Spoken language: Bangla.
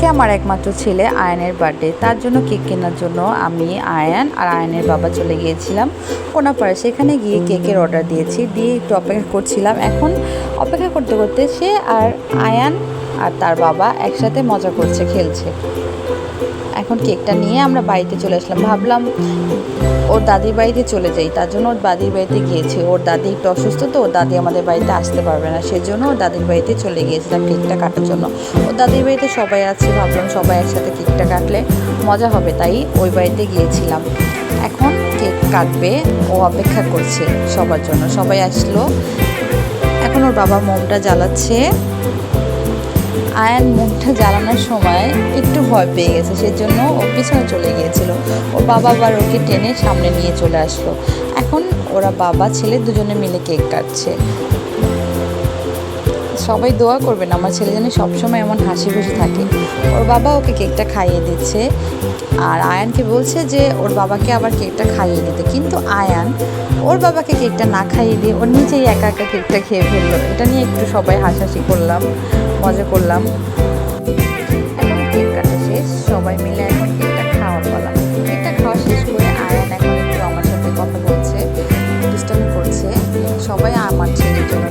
আজকে আমার একমাত্র ছেলে আয়নের বার্থডে তার জন্য কেক কেনার জন্য আমি আয়ান আর আয়নের বাবা চলে গিয়েছিলাম কোনাপাড়া। সেখানে গিয়ে কেকের অর্ডার দিয়েছি, দিয়ে একটু অপেক্ষা করছিলাম। এখন অপেক্ষা করতে করতে সে আর আয়ান আর তার বাবা একসাথে মজা করছে, খেলছে। এখন কেকটা নিয়ে আমরা বাড়িতে চলে আসলাম। ভাবলাম ওর দাদির বাড়িতে চলে যাই, তার জন্য ওর দাদির বাড়িতে গিয়েছে। ওর দাদি একটু অসুস্থ তো, ওর দাদি আমাদের বাড়িতে আসতে পারবে না, সেজন্য ওর দাদির বাড়িতে চলে গিয়েছিলাম কেকটা কাটার জন্য। ওর দাদির বাড়িতে সবাই আছে, ভাবলাম সবাই একসাথে কেকটা কাটলে মজা হবে, তাই ওই বাড়িতে গিয়েছিলাম। এখন কেক কাটবে, ও অপেক্ষা করছে সবার জন্য। সবাই আসলো। এখন ওর বাবা মোমটা জ্বালাচ্ছে। আয়ান মুখটা জ্বালানোর সময় একটু ভয় পেয়ে গেছে, সেজন্য ও পিছনে চলে গিয়েছিল। ওর বাবা আবার ওকে টেনে সামনে নিয়ে চলে আসলো। এখন ওরা বাবা, ছেলে দুজনে মিলে কেক কাটছে। সবাই দোয়া করবেন, আমার ছেলে যেন সবসময় এমন হাসি খুশি থাকে। ওর বাবা ওকে কেকটা খাইয়ে দিচ্ছে। আর আয়ানকে বলছে যে, ওর বাবাকে আবার কেকটা খাইয়ে দিতে। কিন্তু আয়ান, ওর বাবাকে কেকটা না খাইয়ে দিয়ে ওর নিজেই একা একা কেকটা খেয়ে ফেলল। এটা নিয়ে একটু সবাই হাসাহাসি করলাম। মজা করলাম। এখন শেষ, সবাই মিলে এখন খাওয়া শেষ করে আমার সাথে ডিস্টার্ব করছে। সবাই আমার ছেলের জন্য